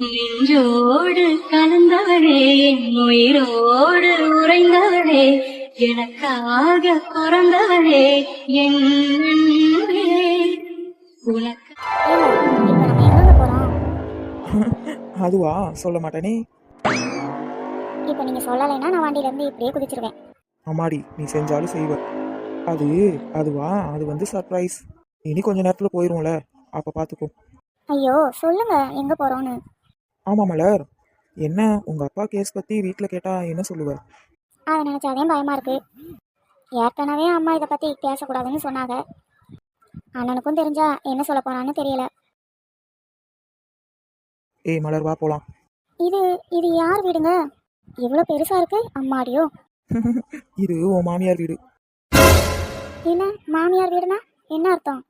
நெஞ்சோடு கலந்தவளே என் உயிரோடு உறைந்தவளே எனக்காக பிறந்தவளே என் உனக்கு அதுவா? சொல்ல மாட்டேனே. இப்போ நீங்க சொல்லலைன்னா நான் வண்டியில இருந்து இப்படியே குதிச்சிருவேன். அம்மாடி நீ செஞ்சாலும் செய்வ. அது அதுவா? அது வந்து சர்ப்ரைஸ் இனி கொஞ்ச நேரத்தில் போயிடும்ல அப்போ பார்த்துக்கோ ஐயோ சொல்லுங்க எங்க போறோம்னு. ஆமாம் மலர். என்ன உங்கள் அப்பா கேஸ் பற்றி வீட்டில் கேட்டால் என்ன சொல்லுவ அதை நினைச்சாதே பயமா இருக்கு. ஏற்கனவே அம்மா இதை பத்தி பேசக்கூடாதுன்னு சொன்னாங்க. அண்ணனுக்கும் தெரிஞ்சா என்ன சொல்ல போறான்னு தெரியல. ஏய் மலர் வா போகலாம் இது இது யார் வீடுங்க? இவ்வளோ பெருசா இருக்கு அம்மாடியோ? இது உன் மாமியார் வீடு. என்ன மாமியார் வீடுனா என்ன அர்த்தம்?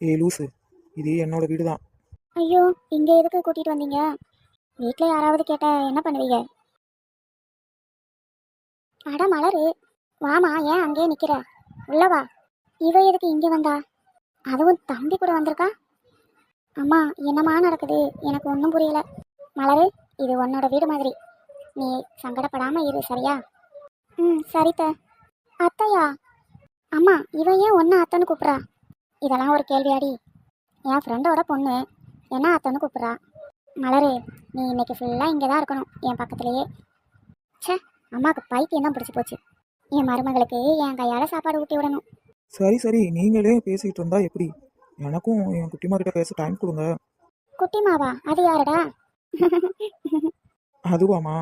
ஏய் லூசு. இது என்னோட வீடு தான் ஐயோ இங்க எதுக்கு கூட்டிட்டு வந்தீங்க? வீட்டில் யாராவது கேட்டால் என்ன பண்ணுவீங்க? அட மலரு வாமா ஏன் அங்கேயே நிற்கிற உள்ளவா இவ எதுக்கு இங்கே வந்தா? அதுவும் தம்பி கூட வந்திருக்கா? அம்மா என்னம்மா நடக்குது? எனக்கு ஒன்றும் புரியல. மலரு இது உன்னோட வீடு மாதிரி. நீ சங்கடப்படாமல் இரு சரியா? ம் சரித்த அத்தையா? அம்மா இவ ஏன் ஒன்று அத்தைன்னு கூப்பிட்றா? இதெல்லாம் ஒரு கேள்வியாடி. என் ஃப்ரெண்டோட பொண்ணு. என்ன அத்தைன்னு கூப்பிட்றா? மலரு நீ இன்னைக்கு ஃபுல்லாக இங்கே தான் இருக்கணும் என் பக்கத்துலேயே. ச்சே அம்மாவுக்கு பைத்தியம் தான் பிடிச்சி போச்சு. என் மருமகளுக்கு என் கையால் சாப்பாடு ஊட்டி விடணும். சரி சரி நீங்களே பேசிக்கிட்டு இருந்தா எப்படி? எனக்கும் என் குட்டிமா கிட்ட பேச டைம் கொடுங்க. குட்டிமாவா? அது யாருடா? அதுவாமா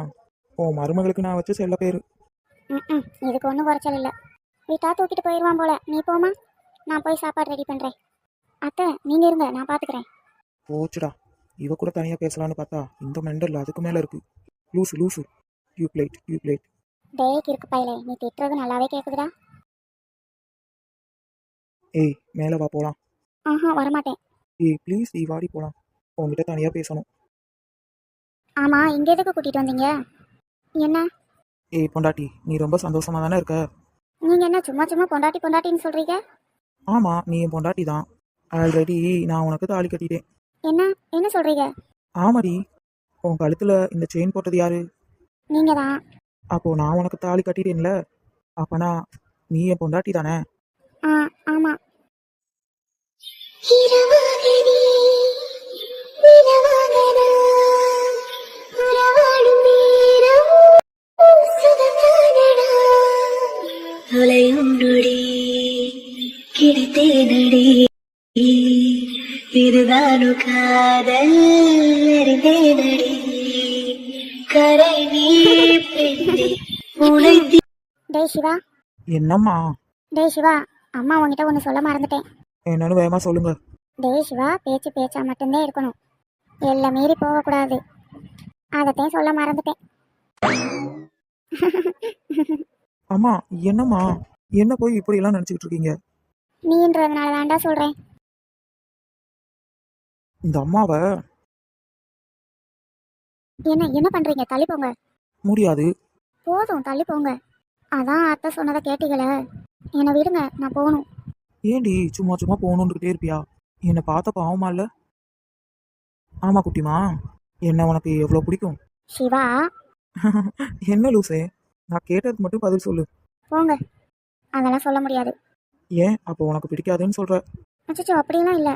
உன் மருமகளுக்கு நான் வச்ச செல்ல பேர். ம் இதுக்கு ஒன்றும் குறைச்சல் இல்லை. வீட்டா தூக்கிட்டு போயிடுவான் போல. நீ போமா நான் போய் சாப்பாடு ரெடி பண்ணுறேன் அத்தை நீங்கள் இருங்க நான் பார்த்துக்கிறேன் போச்சுடா. இவ கூட தனியாக பேசலான்னு பார்த்தா இந்த மெண்டல் அதுக்கு மேலே இருக்கு. லூசு லூசு. டியூப் லைட் டியூப் லைட் டேக் இருக்கு பையலே நீ திட்டுறது நல்லாவே கேட்குதுடா ஏய் மேலே வா போகலாம் ஆஹா வரமாட்டேன். ஏய் ப்ளீஸ் நீ வாடி போகலாம் உங்ககிட்ட தனியாக பேசணும். ஆமாம் இங்கே எதுக்கு கூட்டிகிட்டு வந்தீங்க? என்ன? ஏய் பொண்டாட்டி நீ ரொம்ப சந்தோஷமா தானே இருக்க? நீங்கள் என்ன சும்மா சும்மா பொண்டாட்டி பொண்டாட்டின்னு சொல்கிறீங்க ஆமாம் நீ என் பொண்டாட்டி தான் ஆல்ரெடி நான் உனக்கு தாலி கட்டிட்டேன். என்ன? என்ன சொல்கிறீங்க ஆமாடி. உன் கழுத்தில் இந்த செயின் போட்டது யாரு? நீங்கள் தான் அப்போ நான் உனக்கு தாலி கட்டிட்டேன்ல. அப்பனா நீ என் பொண்டாட்டி தானே? ஆ தொலையுண்டுடி கிடைத்தேனடி. காதல் அறிந்தேனடி கரை நீ பெண்ணே உனை டேய் சிவா. என்னம்மா? டேய் சிவா அம்மா உன்கிட்ட ஒன்று சொல்ல மறந்துட்டேன். என்னன்னு வேகமா சொல்லுங்க. டேய் சிவா பேச்சு பேச்சா மட்டும்தான் இருக்கணும். எல்லாம் மீறி போகக்கூடாது. அதைத்தான் சொல்ல மறந்துட்டேன். அம்மா என்னம்மா? என்ன போய் இப்படியெல்லாம் நினச்சிக்கிட்டு இருக்கீங்க? நீன்றதுனால தான்டா சொல்கிறேன் இந்த அம்மாவை என்ன என்ன பண்ணுறீங்க தள்ளி போங்க முடியாது. போதும் தள்ளி போங்க அதான் அத்தை சொன்னதை கேட்டீங்களே. என்னை விடுங்க நான் போகணும். ஏண்டி சும்மா சும்மா போகணுன்னுக்கிட்டே இருப்பியா? என்னை பார்த்த பாவமா இல்லை? ஆமா குட்டிமா. என்ன உனக்கு எவ்வளோ பிடிக்கும்? சிவா. என்ன லூசே? நான் கேட்டதுக்கு மட்டும் பதில் சொல்லு. போங்க. அதெல்லாம் சொல்ல முடியாது. ஏன்? அப்போ உனக்கு பிடிக்காதுன்னு சொல்ற. அச்சச்சோ அப்படிலாம் இல்லை.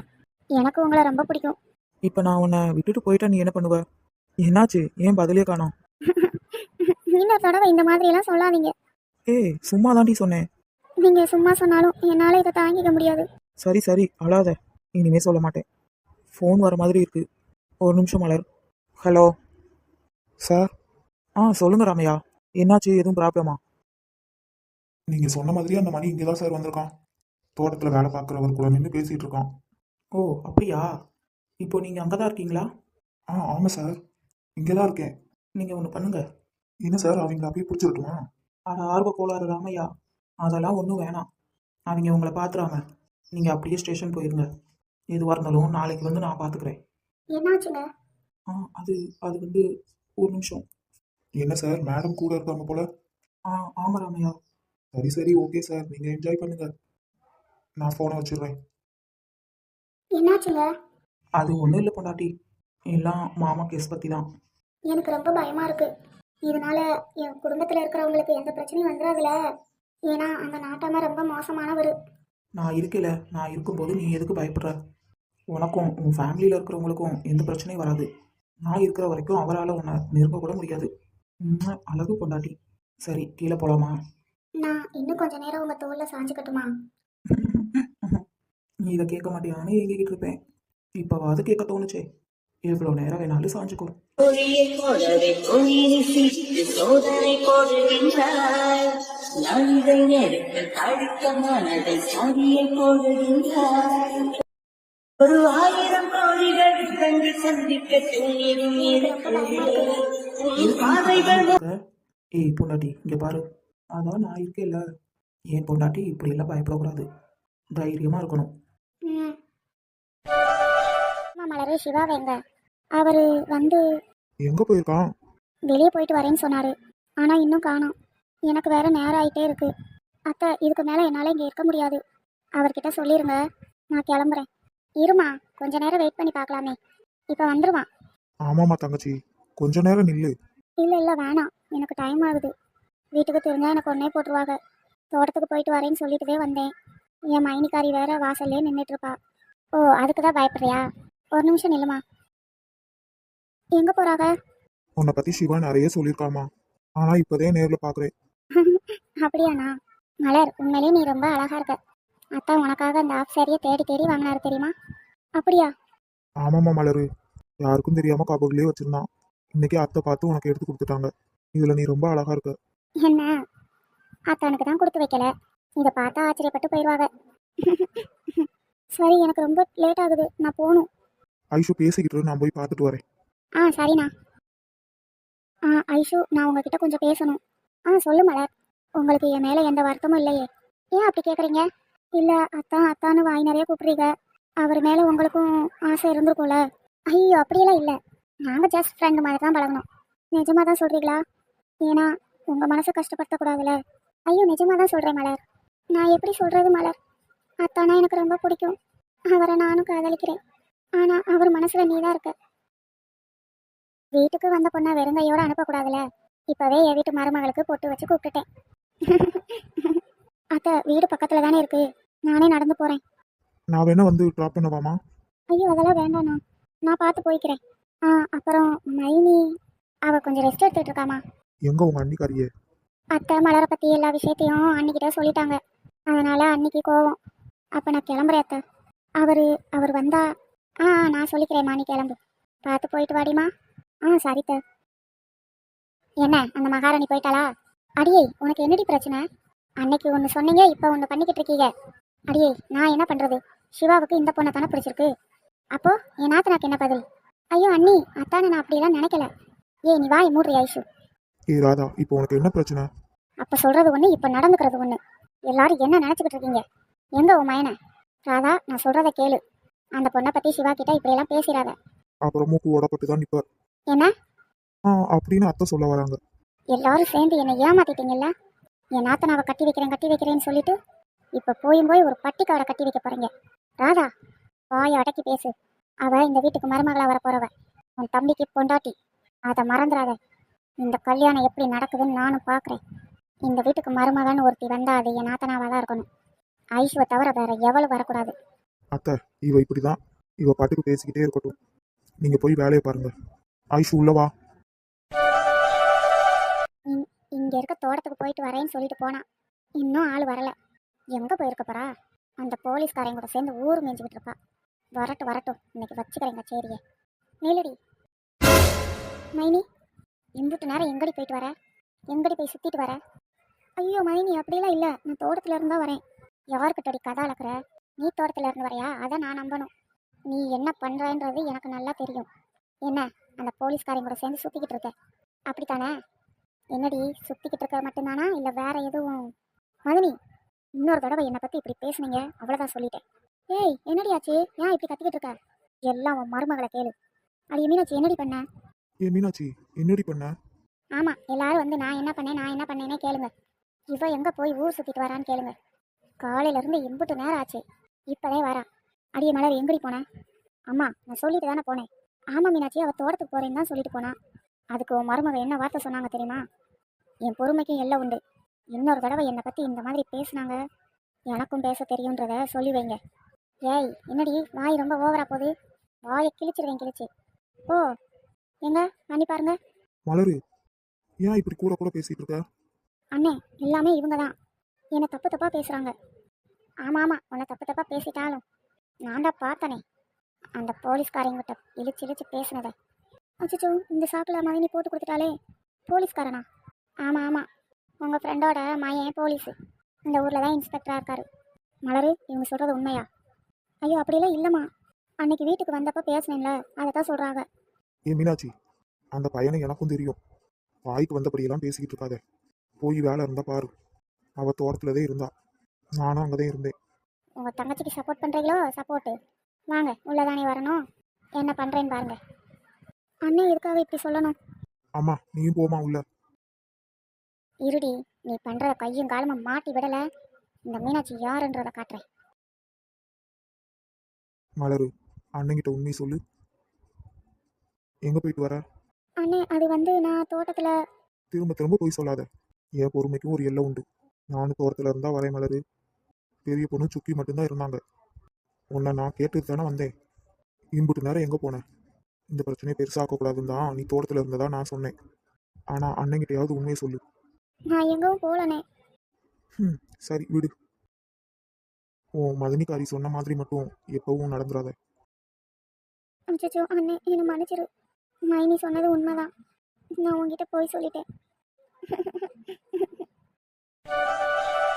எனக்கு உங்களை ரொம்ப பிடிக்கும். இப்போ நான் உன்னை விட்டுட்டு போயிட்டா நீ என்ன பண்ணுவ? என்னாச்சு? ஏன் பதிலே காணோம்? இன்னொரு தடவை இந்த மாதிரியெல்லாம் சொல்லாதீங்க. ஏய் சும்மா தாண்டி சொன்னேன். நீங்கள் சும்மா சொன்னாலும் என்னால் இதை தாங்கிக்க முடியாது. சரி சரி அழாத. இனிமே சொல்ல மாட்டேன். ஃபோன் வர மாதிரி இருக்கு. ஒரு நிமிஷம் மலர். ஹலோ சார் ஆ சொல்லுங்க ராமையா. என்னாச்சு? எதுவும் ப்ராப்ளமா நீங்க சொன்ன மாதிரியே அந்த மணி இங்கே தான் சார் வந்திருக்கான். தோட்டத்துல வேலை பார்க்குறவர் கூட நின்று பேசிட்டு இருக்கான். ஓ அப்படியா? இப்போ நீங்கள் அங்கே தான் இருக்கீங்களா? ஆ ஆமா சார். இங்கே தான் இருக்கேன். நீங்கள் ஒன்று பண்ணுங்க. என்ன சார் அவங்கள அப்படியே பிடிச்சிருட்டுமா அது ஆர்வ கோளாறு ராமையா. அதெல்லாம் ஒன்றும் வேணாம். அவங்க உங்களை பார்த்துறாம நீங்கள் அப்படியே ஸ்டேஷன் போயிருங்க. எதுவாக இருந்தாலும் நாளைக்கு வந்து நான் பார்த்துக்கிறேன் என்னாச்சுங்க? ஆ அது அது வந்து ஒரு நிமிஷம். என்ன சார் மேடம் கூட இருக்காங்க போல? ஆ ஆமாம் ராமையா. சரி சரி ஓகே சார். நீங்க என்ஜாய் பண்ணுங்க. நான் ஃபோனை வச்சிடுறேன். என்னாச்சுங்க? அது ஒன்றும் இல்லை பொண்டாட்டி. எல்லாம் மாமா கேஸ் பற்றி தான் எனக்கு ரொம்ப பயமா இருக்கு. இதனால என் குடும்பத்தில் இருக்கிறவங்களுக்கு எந்த பிரச்சனையும் வந்துடாதுல ஏன்னா அந்த நாட்டாம ரொம்ப மோசமானவர். நான் இருக்கல. நான் இருக்கும்போது நீ எதுக்கு பயப்படுற? உனக்கும் உன் ஃபேமிலியில் இருக்கிறவங்களுக்கும் எந்த பிரச்சனையும் வராது. நான் இருக்கிற வரைக்கும் அவரால் உன்னை நெருங்க கூட முடியாது. உம், அழகு பொண்டாட்டி. சரி கீழே போலாமா? நான் இன்னும் கொஞ்ச நேரம் உங்க தோல்ல சாஞ்சுக்கட்டுமா? நீ இதை கேட்க மாட்டியான்னு எங்கிக்கிட்டு இருப்பேன். இப்போவாது கேட்க தோணுச்சே. எவ்வளோ நேரம் வேணாலும் சாஞ்சுக்கோ. ஒரு ஆயிரம் தங்கி சந்திக்க? ஏய் பொண்டாட்டி இங்கே பாரு. அதான் நான் இருக்கேல்ல ஏன் பொண்டாட்டி இப்படியெல்லாம் பயப்படக்கூடாது. தைரியமாக இருக்கணும். மலரு சிவா வேங்க. அவர் வந்து எங்க போயிருக்கான்? வெளியே போயிட்டு வரேன்னு சொன்னாரு. ஆனா இன்னும் காணோம். எனக்கு வேற நேரம் ஆயிட்டே இருக்கு. அத்தை இதுக்கு மேல என்னால இங்க இருக்க முடியாது. அவர்கிட்ட சொல்லிருங்க. நான் கிளம்புறேன். இருமா கொஞ்ச நேரம் வெயிட் பண்ணி பார்க்கலாமே. இப்ப வந்துருவான். ஆமாமா தங்கச்சி. கொஞ்ச நேரம் நில்லு. இல்ல இல்ல வேணாம். எனக்கு டைம் ஆகுது. வீட்டுக்கு தெரிஞ்சா எனக்கு ஒன்னே போட்டுருவாங்க. தோட்டத்துக்கு போயிட்டு வரேன்னு சொல்லிட்டுதே வந்தேன். என் மைனிக்காரி வேற வாசல்லே நின்றுட்டு இருப்பா ஓ அதுக்கு தான் பயப்படுறியா? ஒரு நிமிஷம் நில்லுமா. எங்க போறாங்க உன்னை பத்தி சிவா நிறைய சொல்லியிருக்காமா ஆனா இப்பதே நேர்ல பாக்குறேன். அப்படியாண்ணா. மலர் உண்மையிலே நீ ரொம்ப அழகா இருக்க. அத்தா உனக்காக அந்த ஆஃப் சாரியை தேடி தேடி வாங்கினாரு தெரியுமா? அப்படியா? ஆமாமா மலரு. யாருக்கும் தெரியாம கபோர்ட்லயே வச்சிருந்தான் இன்னைக்கு அத்தை பார்த்து உனக்கு எடுத்து கொடுத்துட்டாங்க. இதுல நீ ரொம்ப அழகா இருக்க. என்ன? அத்தானுக்கு தான் கொடுத்து வைக்கல. இதை பார்த்தா ஆச்சரியப்பட்டு போயிடுவாங்க. சரி எனக்கு ரொம்ப லேட் ஆகுது. நான் போகணும். ஐஷு பேசிக்கிட்டு நான் போய் பார்த்துட்டு வரேன். ஆ சரிண்ணா. ஆ ஐஷு நான் உங்ககிட்ட கொஞ்சம் பேசணும். ஆ சொல்லு மலர். உங்களுக்கு என் மேலே எந்த வருத்தமும் இல்லையே. ஏன் அப்படி கேட்குறீங்க இல்லை அத்தான் அத்தான்னு வாய் நிறைய கூப்பிட்றீங்க. அவர் மேலே உங்களுக்கும் ஆசை இருந்திருக்கும்ல. ஐயோ அப்படியெல்லாம் இல்லை. நாங்கள் ஜஸ்ட் ஃப்ரெண்டு மாதிரி தான் பழகணும். நிஜமாக தான் சொல்கிறீங்களா ஏன்னா உங்கள் மனசை கஷ்டப்படுத்தக்கூடாதுல்ல. ஐயோ நிஜமாக தான் சொல்கிறேன் மலர். நான் எப்படி சொல்கிறது மலர்? அத்தானா எனக்கு ரொம்ப பிடிக்கும். அவரை நானும் காதலிக்கிறேன். ஆனால் அவர் மனசில் நீ தான் இருக்க. வீட்டுக்கு வந்த பொண்ணை வெறுங்கையோட அனுப்பக்கூடாதுல? இப்பவே என் வீட்டு மருமகளுக்கு பொட்டு வச்சு கூப்பிட்டுட்டேன். அத்தை வீடு பக்கத்துல தானே இருக்கு? நானே நடந்து போறேன். நான் வேணா வந்து ட்ராப் பண்ணவாமா ஐயோ அதெல்லாம் வேண்டாண்ணா நான் பார்த்து போய்க்கிறேன். ஆ அப்புறம் மைனி அவ கொஞ்சம் ரெஸ்ட் எடுத்துட்டு இருக்காமா எங்க உங்க அண்ணிக்காரியே? அத்தை மலரை பத்தி எல்லா விஷயத்தையும் அன்னிக்கிட்ட சொல்லிட்டாங்க. அதனால அன்னைக்கு கோவம். அப்ப நான் கிளம்புறேன் அத்தை. அவரு அவர் வந்தா ஆ நான் சொல்லிக்கிறேம்மா நீ கிளம்பு. பார்த்து போயிட்டு வாடிமா ஆ சரித்த என்ன அந்த மகாராணி போயிட்டாளா? அடியே உனக்கு என்னடி பிரச்சனை? அன்னைக்கு ஒன்று சொன்னீங்க இப்போ ஒன்று பண்ணிக்கிட்டு இருக்கீங்க. அடியே நான் என்ன பண்றது? சிவாவுக்கு இந்த பொண்ணை தானே பிடிச்சிருக்கு. அப்போ என் நாத்தனாக்கு என்ன பதில்? ஐயோ அண்ணி அத்தானை நான் அப்படியெல்லாம் நினைக்கல. ஏய் நீ வாய் மூடுறி ஐஷு? ஏ ராதா இப்போ உனக்கு என்ன பிரச்சனை? அப்ப சொல்றது ஒண்ணு இப்ப நடந்துக்கிறது ஒண்ணு. எல்லாரும் என்ன நினைச்சுக்கிட்டு இருக்கீங்க? எங்க உன் மயனை? ராதா நான் சொல்றத கேளு. அந்த பொண்ணை பத்தி சிவா கிட்ட இப்படி எல்லாம் பேசிடாத அப்புறம் மூக்கு ஓடப்பட்டு தான் நிப்பார். என்ன? ஆ அப்படின்னு அத்தை சொல்ல வராங்க. எல்லாரும் சேர்ந்து என்னை ஏமாத்திட்டீங்கல்ல? என் நாத்தனாவை கட்டி வைக்கிறேன் கட்டி வைக்கிறேன்னு சொல்லிட்டு இப்ப போயும் போய் ஒரு பட்டிக்காடை கட்டி வைக்க போறீங்க. ராதா வாயை அடக்கி பேசு. அவ இந்த வீட்டுக்கு மருமகளா வர போறவ. உன் தம்பிக்கு பொண்டாட்டி. அதை மறந்துடாத இந்த கல்யாணம் எப்படி நடக்குதுன்னு நானும் பார்க்கறேன் இந்த வீட்டுக்கு மருமகன் ஒருத்தி வந்தா அது என் நாத்தனாவா தான் இருக்கணும். ஐஸ்வ தவிர வேற எவளும் வரக்கூடாது. அத்தை இவ இப்படிதான். இவ பாட்டுக்கு பேசிக்கிட்டே இருக்கட்டும். நீங்க போய் வேலையை பாருங்க. ஐஷு உள்ளவா இங்- இங்க இருக்க தோட்டத்துக்கு போயிட்டு வரேன்னு சொல்லிட்டு போனா. இன்னும் ஆள் வரல. எங்க போயிருக்க போறா? அந்த போலீஸ்காரங்க கூட சேர்ந்து ஊர் மேய்ஞ்சுக்கிட்டு இருப்பா. வரட்டும் வரட்டும். இன்னைக்கு வச்சுக்கிறேங்க சரியே நீலடி மைனி இம்புட்டு நேரம் எங்கடி போயிட்டு வர? எங்கடி போய் சுத்திட்டு வர? ஐயோ மைனி அப்படிலாம் இல்ல. நான் தோட்டத்துல இருந்தா வரேன். யாருக்கிட்டடி கதை அளக்குற? நீ தோட்டத்துல இருந்து வரையா? அதை நான் நம்பணும். நீ என்ன பண்றன்றது எனக்கு நல்லா தெரியும். என்ன அந்த போலீஸ்காரங்க கூட சேர்ந்து சுத்திக்கிட்டு இருக்க? அப்படித்தானே? என்னடி சுத்திக்கிட்டு இருக்க மட்டும்தானா? இல்ல வேற எதுவும்? மதனி இன்னொரு தடவை என்னை பத்தி இப்படி பேசுனீங்க. அவ்வளவுதான் சொல்லிட்டேன். ஏய் என்னடி ஆச்சு? ஏன் இப்படி கத்திக்கிட்டு இருக்க? எல்லாம் உன் மருமகளை கேளு. அடி மீனாட்சி என்னடி பண்ண? ஏ மீனாட்சி என்னடி பண்ண? ஆமா எல்லாரும் வந்து நான் என்ன பண்ணேன் நான் என்ன பண்ணேனே கேளுங்க. இவ எங்க போய் ஊர் சுத்திட்டு வரான்னு கேளுங்க. காலையில இருந்து எம்புட்டு நேரம் ஆச்சு. இப்பதே வரா. அடியே மலர் எங்கடி போனேன் அம்மா நான் சொல்லிட்டு தானே போனேன். ஆமா மீனாட்சி அவ தோட்டத்துக்கு போறேன்னு தான் சொல்லிட்டு போனா. அதுக்கு உன் மருமக என்ன வார்த்தை சொன்னாங்க தெரியுமா? என் பொறுமைக்கும் எல்லாம் உண்டு. இன்னொரு தடவை என்னை பத்தி இந்த மாதிரி பேசுனாங்க. எனக்கும் பேச தெரியுன்றத சொல்லி வைங்க. ஏய் என்னடி வாய் ரொம்ப ஓவரா போகுது? வாயை கிழிச்சிருவேன் கிழிச்சு. ஓ எங்க? பண்ணி பாருங்க. மலரு ஏன் இப்படி கூட கூட பேசிட்டு இருக்க? அண்ணே எல்லாமே இவங்க தான் என்னை தப்பு தப்பாக பேசுகிறாங்க ஆமாம் ஆமாம் உன்னை தப்பு தப்பாக பேசிட்டாலும் நான் தான் பார்த்தனே. அந்த போலீஸ்காரங்கிட்ட இழுச்சு இழுச்சு பேசினதை. அச்சோ இந்த சாக்கில் மதினி போட்டு கொடுத்துட்டாலே போலீஸ்காரனா? ஆமாம் ஆமாம் உங்கள் ஃப்ரெண்டோட மயன் போலீஸு. இந்த ஊரில் தான் இன்ஸ்பெக்டராக இருக்கார். மலரு இவங்க சொல்கிறது உண்மையா? ஐயோ அப்படிலாம் இல்லைம்மா. அன்னைக்கு வீட்டுக்கு வந்தப்போ பேசினேன்ல அதை தான் சொல்கிறாங்க ஏ மீனாட்சி அந்த பையனை எனக்கும் தெரியும். வாய்க்கு வந்தபடியெல்லாம் பேசிக்கிட்டு இருக்காதே. போய் வேலை இருந்தா பாரு. அவ தோட்டத்துலதே இருந்தா. நானும் அங்கதான் இருந்தேன். உங்க தங்கச்சிக்கு சப்போர்ட் பண்றீங்களோ? சப்போர்ட்டு வாங்க உள்ளதானே வரணும். என்ன பண்றேன்னு பாருங்க. அண்ணன் எதுக்காக இப்படி சொல்லணும்? அம்மா நீயும் போமா உள்ள. இருடி நீ பண்றத கையும் காலமும் மாட்டி விடல. இந்த மீனாட்சி யாருன்றத காட்டுறேன். மலரு அண்ணங்கிட்ட உண்மையை சொல்லு. எங்க போயிட்டு வர? அண்ணே அது வந்து நான் தோட்டத்துல திரும்ப திரும்ப போய் சொல்லாத. என் பொறுமைக்கும் ஒரு எல்லை உண்டு. நானும் தோட்டத்துல இருந்தா வரேன் மலரு பெரிய பொண்ணு சுக்கி மட்டும்தான் இருந்தாங்க. உன்னை நான் கேட்டுட்டு தானே வந்தேன். இம்புட்டு நேரம் எங்க போனேன் இந்த பிரச்சனையை பெருசாக்க கூடாதுன்னு தான் நீ தோட்டத்துல இருந்ததா நான் சொன்னேன். ஆனா அண்ணங்கிட்டயாவது உண்மையை சொல்லு. நான் எங்கவும் போலனே ம் சரி விடு. ஓ மதனிக்காரி சொன்ன மாதிரி மட்டும் எப்பவும் நடந்துராத அச்சோ அண்ணே என்னை மன்னிச்சிரு. மைனி சொன்னது உண்மைதான். நான் உங்ககிட்ட போய் சொல்லிட்டேன். Thank you.